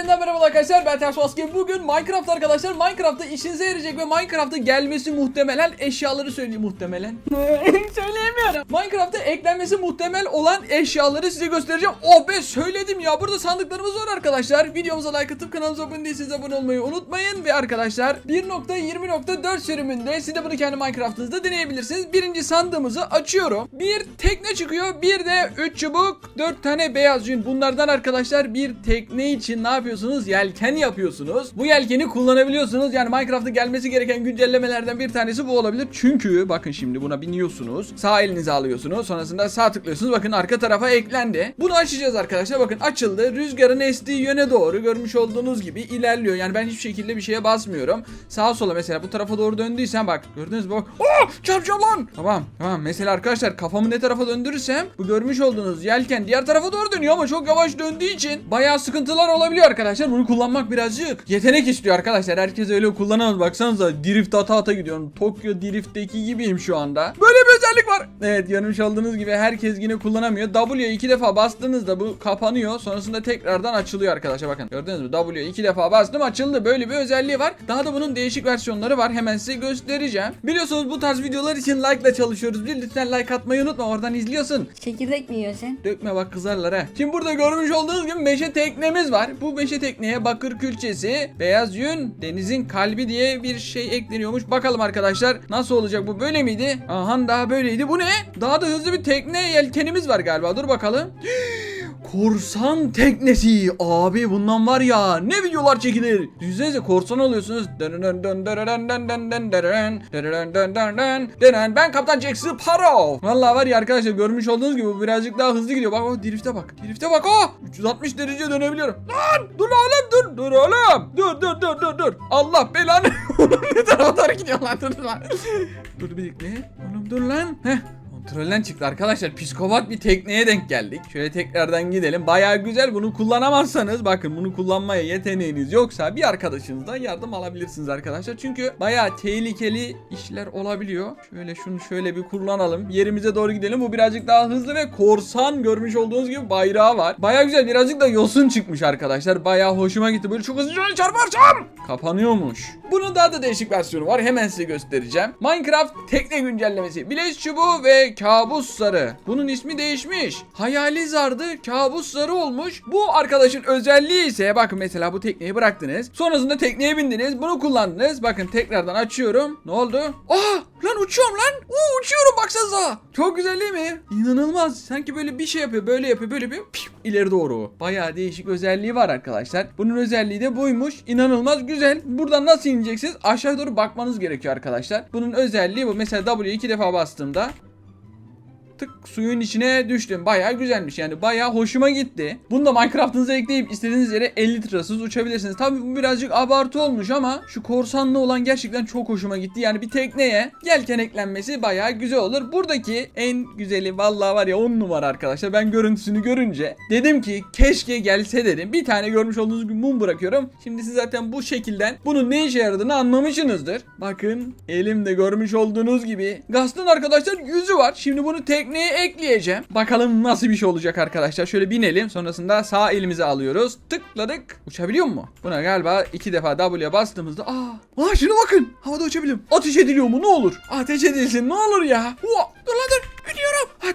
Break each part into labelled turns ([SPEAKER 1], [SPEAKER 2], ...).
[SPEAKER 1] yeniden merhaba arkadaşlar ben Ters Maske. Bugün Minecraft arkadaşlar Minecraft'ta işinize yarayacak ve Minecraft'a gelmesi muhtemelen eşyaları söyleyeyim muhtemelen. Söyleyemiyorum. Minecraft'a eklenmesi muhtemel olan eşyaları size göstereceğim. Oh be söyledim ya burada sandıklarımız var arkadaşlar. Videomuza like atıp kanalımıza abone değilseniz abone olmayı unutmayın. Ve arkadaşlar 1.20.4 sürümünde siz de bunu kendi Minecraft'ınızda deneyebilirsiniz. Birinci sandığımızı açıyorum. Bir tekne çıkıyor bir de 3 çubuk 4 tane beyaz yün. Bunlardan arkadaşlar bir tekne için ne yapıyorsunuz? Yelken yapıyorsunuz. Bu yelkeni kullanabiliyorsunuz. Yani Minecraft'a gelmesi gereken güncellemelerden bir tanesi bu olabilir. Çünkü bakın şimdi buna biniyorsunuz. Sağ elinize alıyorsunuz. Sonrasında sağ tıklıyorsunuz. Bakın arka tarafa eklendi. Bunu açacağız arkadaşlar. Bakın açıldı. Rüzgarın estiği yöne doğru görmüş olduğunuz gibi ilerliyor. Yani ben hiçbir şekilde bir şeye basmıyorum. Sağa sola mesela bu tarafa doğru döndüysen bak. Gördünüz mü? Bak. Oh! Çarpacağım lan. Tamam. Tamam. Mesela arkadaşlar kafamı ne tarafa döndürürsem bu görmüş olduğunuz yelken diğer tarafa doğru dönüyor ama çok yavaş döndüğü için bayağı sıkıntılar olabiliyor arkadaşlar. Bunu kullanmak birazcık yetenek istiyor arkadaşlar. Herkes öyle kullanamaz. Baksanıza drift ata ata gidiyorum. Tokyo Drift'teki gibiyim şu anda. Böyle özellik var. Evet görmüş olduğunuz gibi herkes yine kullanamıyor. W'ye iki defa bastığınızda bu kapanıyor. Sonrasında tekrardan açılıyor arkadaşlar. Bakın gördünüz mü? W'ye iki defa bastım açıldı. Böyle bir özelliği var. Daha da bunun değişik versiyonları var. Hemen size göstereceğim. Biliyorsunuz bu tarz videolar için like ile çalışıyoruz. Bir lütfen like atmayı unutma. Oradan izliyorsun.
[SPEAKER 2] Çekirdek mi yiyorsun?
[SPEAKER 1] Dökme bak kızarlar ha. Şimdi burada görmüş olduğunuz gibi meşe teknemiz var. Bu meşe tekneye bakır külçesi, beyaz yün, denizin kalbi diye bir şey ekleniyormuş. Bakalım arkadaşlar nasıl olacak bu böyle miydi? Aha daha böyleydi. Bu ne? Daha da hızlı bir tekne yelkenimiz var galiba. Dur bakalım. Korsan teknesi. Abi bundan var ya ne videolar çekilir. Düşünsenize korsan oluyorsunuz. Ben kaptan Jack Sparrow. Valla var ya arkadaşlar görmüş olduğunuz gibi bu birazcık daha hızlı gidiyor. Bak o drifte bak. Drifte bak o. 360 derece dönebiliyorum. Lan dur oğlum dur. Dur oğlum. Dur dur dur dur dur. Allah belanı. ne tarafa doğru gidiyor lan dur lan. dur bir ne? Oğlum dur lan. Heh. Kontrolden çıktı arkadaşlar. Psikopat bir tekneye denk geldik. Şöyle tekrardan gidelim. Bayağı güzel. Bunu kullanamazsanız bakın bunu kullanmaya yeteneğiniz yoksa bir arkadaşınızdan yardım alabilirsiniz arkadaşlar. Çünkü bayağı tehlikeli işler olabiliyor. Şöyle şunu şöyle bir kullanalım. Yerimize doğru gidelim. Bu birazcık daha hızlı ve korsan görmüş olduğunuz gibi bayrağı var. Bayağı güzel. Birazcık da yosun çıkmış arkadaşlar. Bayağı hoşuma gitti. Böyle çok hızlı çarparsam kapanıyormuş. Bunun daha da değişik versiyonu var. Hemen size göstereceğim. Minecraft tekne güncellemesi. Bileş çubuğu ve kabus zarı. Bunun ismi değişmiş. Hayali zardı kabus zarı olmuş. Bu arkadaşın özelliği ise bakın mesela bu tekneyi bıraktınız. Sonrasında tekneye bindiniz. Bunu kullandınız. Bakın tekrardan açıyorum. Ne oldu? Aa lan uçuyorum lan. Oo, uçuyorum baksanıza. Çok güzel değil mi? İnanılmaz. Sanki böyle bir şey yapıyor. Böyle yapıyor. Böyle bir piu, ileri doğru. Bayağı değişik özelliği var arkadaşlar. Bunun özelliği de buymuş. İnanılmaz güzel. Buradan nasıl ineceksiniz? Aşağı doğru bakmanız gerekiyor arkadaşlar. Bunun özelliği bu. Mesela W'ye iki defa bastığımda tık suyun içine düştüm. Bayağı güzelmiş yani bayağı hoşuma gitti. Bunu da Minecraft'ınıza ekleyip istediğiniz yere 50 litrasız uçabilirsiniz. Tabii bu birazcık abartı olmuş ama şu korsanlı olan gerçekten çok hoşuma gitti. Yani bir tekneye yelken eklenmesi bayağı güzel olur. Buradaki en güzeli vallahi var ya 10 numara arkadaşlar. Ben görüntüsünü görünce dedim ki keşke gelse dedim. Bir tane görmüş olduğunuz gibi mum bırakıyorum. Şimdi siz zaten bu şekilden bunun ne işe yaradığını anlamışsınızdır. Bakın elimde görmüş olduğunuz gibi Gast'ın arkadaşlar yüzü var. Şimdi bunu tekneye ekleyeceğim. Bakalım nasıl bir şey olacak arkadaşlar. Şöyle binelim. Sonrasında sağ elimize alıyoruz. Tıkladık. Uçabiliyor mu? Buna galiba iki defa W'ye bastığımızda aa, aa şuna bakın. Havada uçabiliyorum. Ateş ediliyor mu? Ne olur? Ateş edilsin. Ne olur ya? Uva, dur lan dur.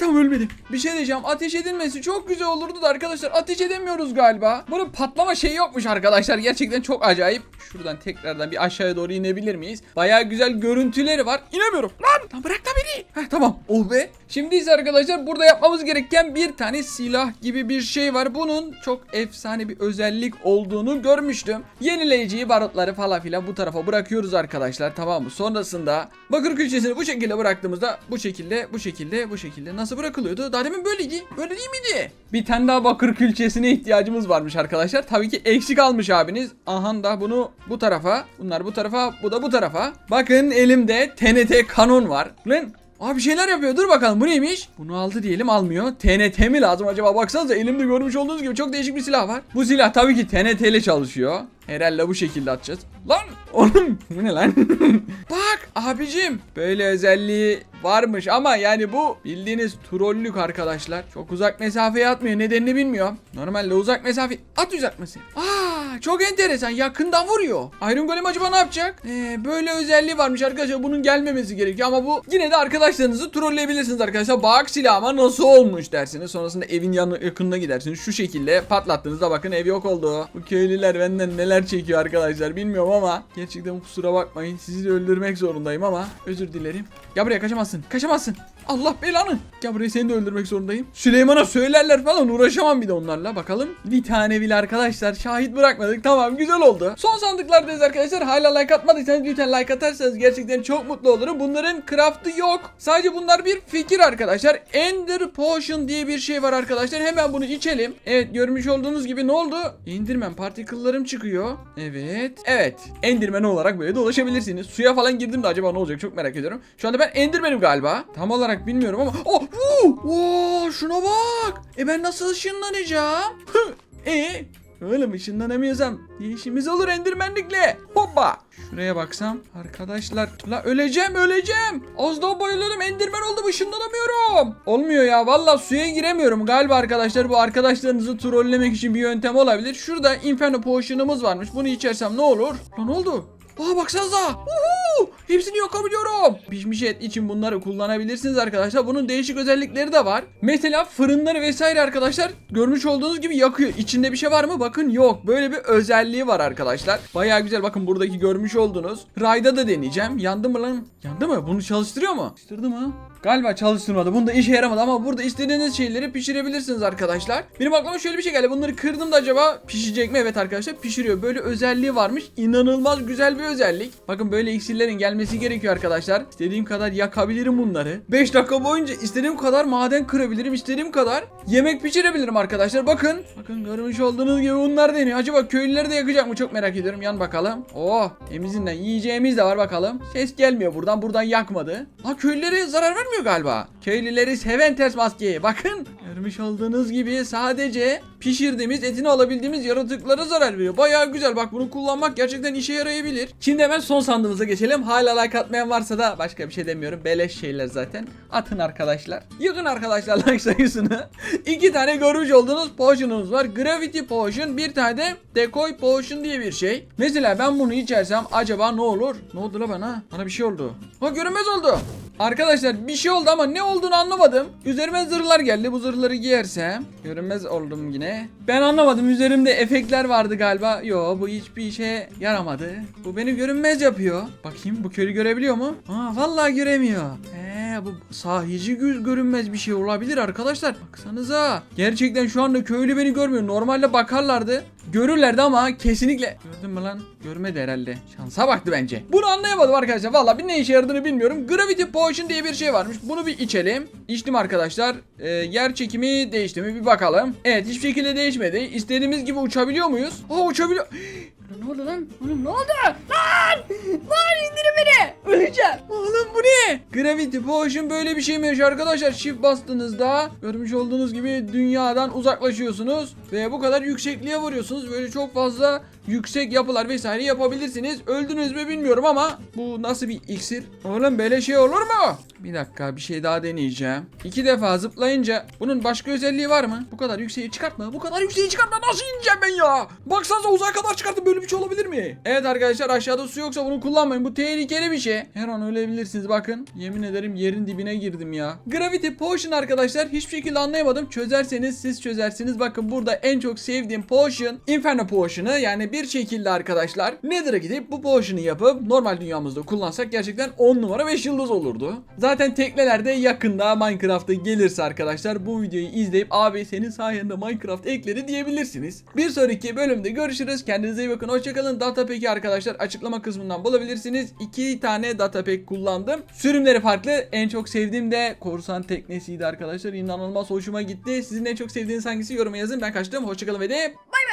[SPEAKER 1] Tamam ölmedim. Bir şey diyeceğim. Ateş edilmesi çok güzel olurdu da arkadaşlar ateş edemiyoruz galiba. Bunun patlama şeyi yokmuş arkadaşlar. Gerçekten çok acayip. Şuradan tekrardan bir aşağıya doğru inebilir miyiz? Bayağı güzel görüntüleri var. İnemiyorum. Lan! Lan bırak da beni. Heh tamam. Oh be. Şimdi ise arkadaşlar burada yapmamız gereken bir tane silah gibi bir şey var. Bunun çok efsane bir özellik olduğunu görmüştüm. Yenileyiciyi barutları falan filan bu tarafa bırakıyoruz arkadaşlar. Tamam mı? Sonrasında bakır külçesini bu şekilde bıraktığımızda bu şekilde bu şekilde bu şekilde nasıl bırakılıyordu? Daha demin böyleydi. Böyle değil miydi? Bir tane daha bakır külçesine ihtiyacımız varmış arkadaşlar. Tabii ki eksik almış abiniz. Aha da bunu bu tarafa, bunlar bu tarafa, bu da bu tarafa. Bakın elimde TNT kanon var. Lan Abi şeyler yapıyor. Dur bakalım bu neymiş? Bunu aldı diyelim almıyor. TNT mi lazım acaba? Baksanıza elimde görmüş olduğunuz gibi çok değişik bir silah var. Bu silah tabii ki TNT ile çalışıyor. Herhalde bu şekilde atacağız. Lan oğlum bu ne lan? Bak abicim böyle özelliği varmış ama yani bu bildiğiniz trollük arkadaşlar. Çok uzak mesafeye atmıyor nedenini bilmiyorum. Normalde uzak mesafe at uzatması. Aa çok enteresan yakından vuruyor. Iron Golem acaba ne yapacak? Ee, böyle özelliği varmış arkadaşlar bunun gelmemesi gerekiyor ama bu yine de arkadaşlarınızı trolleyebilirsiniz arkadaşlar. Bak silahıma nasıl olmuş dersiniz. Sonrasında evin yanı yakınına gidersiniz. Şu şekilde patlattığınızda bakın ev yok oldu. Bu köylüler benden neler çekiyor arkadaşlar bilmiyorum ama gerçekten kusura bakmayın. Sizi de öldürmek zorundayım ama özür dilerim. Ya buraya kaçamazsın. Kaçamazsın. Allah belanı. Gel buraya seni de öldürmek zorundayım. Süleyman'a söylerler falan uğraşamam bir de onlarla. Bakalım. Bir tane bile arkadaşlar şahit bırakmadık. Tamam güzel oldu. Son sandıklardayız arkadaşlar. Hala like atmadıysanız lütfen like atarsanız gerçekten çok mutlu olurum. Bunların craft'ı yok. Sadece bunlar bir fikir arkadaşlar. Ender Potion diye bir şey var arkadaşlar. Hemen bunu içelim. Evet görmüş olduğunuz gibi ne oldu? Enderman particle'larım çıkıyor. Evet. Evet. Enderman olarak böyle dolaşabilirsiniz. Suya falan girdim de acaba ne olacak çok merak ediyorum. Şu anda ben Enderman'im galiba. Tam olarak bilmiyorum ama. Oh! Uh! Wow, şuna bak. E ben nasıl ışınlanacağım? e Oğlum ışınlanamıyorsam işimiz olur endirmenlikle? Hoppa. Şuraya baksam arkadaşlar. La öleceğim öleceğim. Az daha bayılıyordum endirmen oldum ışınlanamıyorum. Olmuyor ya valla suya giremiyorum. Galiba arkadaşlar bu arkadaşlarınızı trollemek için bir yöntem olabilir. Şurada Inferno Potion'umuz varmış. Bunu içersem ne olur? Lan oldu? Aa baksanıza. Uhu! Hepsini yakabiliyorum. Pişmiş et için bunları kullanabilirsiniz arkadaşlar. Bunun değişik özellikleri de var. Mesela fırınları vesaire arkadaşlar görmüş olduğunuz gibi yakıyor. İçinde bir şey var mı? Bakın yok. Böyle bir özelliği var arkadaşlar. Baya güzel. Bakın buradaki görmüş olduğunuz. Rayda da deneyeceğim. Yandı mı lan? Yandı mı? Bunu çalıştırıyor mu? Çalıştırdı mı? Galiba çalıştırmadı. Bunda işe yaramadı ama burada istediğiniz şeyleri pişirebilirsiniz arkadaşlar. Benim aklıma şöyle bir şey geldi. Bunları kırdım da acaba pişecek mi? Evet arkadaşlar pişiriyor. Böyle özelliği varmış. İnanılmaz güzel bir özellik. Bakın böyle iksirlerin gelmesi gerekiyor arkadaşlar. İstediğim kadar yakabilirim bunları. 5 dakika boyunca istediğim kadar maden kırabilirim. istediğim kadar yemek pişirebilirim arkadaşlar. Bakın. Bakın görmüş olduğunuz gibi bunlar deniyor. Acaba köylüleri de yakacak mı? Çok merak ediyorum. Yan bakalım. Oh emizinden yiyeceğimiz de var bakalım. Ses gelmiyor buradan. Buradan yakmadı. Ha köylülere zarar vermiyor galiba. Köylüleri seven ters maskeyi. Bakın. Görmüş olduğunuz gibi sadece pişirdiğimiz etini alabildiğimiz yaratıklara zarar veriyor. Baya güzel. Bak bunu kullanmak gerçekten işe yarayabilir. Şimdi hemen son sandığımıza geçelim. Hala like atmayan varsa da başka bir şey demiyorum. Beleş şeyler zaten. Atın arkadaşlar. Yıkın arkadaşlar like sayısını. İki tane görmüş olduğunuz potion'umuz var. Gravity Potion. Bir tane de Decoy Potion diye bir şey. Mesela ben bunu içersem acaba ne olur? Ne oldu la bana? Bana bir şey oldu. Ha görünmez oldu. Arkadaşlar bir şey oldu ama ne olduğunu anlamadım. Üzerime zırhlar geldi. Bu zırhları giyersem görünmez oldum yine. Ben anlamadım. Üzerimde efektler vardı galiba. Yo bu hiçbir işe yaramadı. Bu beni görünmez yapıyor. Bakayım bu köylü görebiliyor mu? Aa vallahi göremiyor. Eee bu sahici göz görünmez bir şey olabilir arkadaşlar. Baksanıza. Gerçekten şu anda köylü beni görmüyor. Normalde bakarlardı. Görürlerdi ama kesinlikle. Gördün mü lan? Görmedi herhalde. Şansa baktı bence. Bunu anlayamadım arkadaşlar. Vallahi bir ne işe yaradığını bilmiyorum. Gravity Potion diye bir şey varmış. Bunu bir içelim. İçtim arkadaşlar. Ee, yer çekimi değişti mi bir bakalım. Evet hiçbir şekilde değişmedi. İstediğimiz gibi uçabiliyor muyuz? Aa uçabiliyor. ne oldu lan? Oğlum ne oldu? Lan! Lan indirin beni! Öleceğim. Oğlum bu ne? Gravity Potion böyle bir şeymiş arkadaşlar. Shift bastığınızda görmüş olduğunuz gibi dünyadan uzaklaşıyorsunuz ve bu kadar yüksekliğe vuruyorsunuz. Böyle çok fazla yüksek yapılar vesaire yapabilirsiniz. Öldünüz mü bilmiyorum ama bu nasıl bir iksir? Oğlum böyle şey olur mu? Bir dakika bir şey daha deneyeceğim. İki defa zıplayınca bunun başka özelliği var mı? Bu kadar yükseği çıkartma. Bu kadar yükseği çıkartma. Nasıl ineceğim ben ya? Baksanıza uzaya kadar çıkarttım. Böyle bir şey olabilir mi? Evet arkadaşlar aşağıda su yoksa bunu kullanmayın. Bu tehlikeli bir şey. Her an ölebilirsiniz bakın. Yemin ederim yerin dibine girdim ya. Gravity Potion arkadaşlar hiçbir şekilde anlayamadım. Çözerseniz siz çözersiniz. Bakın burada en çok sevdiğim potion Inferno Potion'ı yani bir şekilde arkadaşlar Nether'a gidip bu potion'ı yapıp normal dünyamızda kullansak gerçekten 10 numara 5 yıldız olurdu. Zaten teknelerde yakında Minecraft'a gelirse arkadaşlar bu videoyu izleyip abi senin sayende Minecraft ekledi diyebilirsiniz. Bir sonraki bölümde görüşürüz. Kendinize iyi bakın. Hoşçakalın. Data Pack'i arkadaşlar açıklama kısmından bulabilirsiniz. 2 tane Data Pack kullandım. Sürümleri farklı. En çok sevdiğim de korsan teknesiydi arkadaşlar. İnanılmaz hoşuma gitti. Sizin en çok sevdiğiniz hangisi yoruma yazın. Ben kaçtım. Hoşçakalın ve de bay.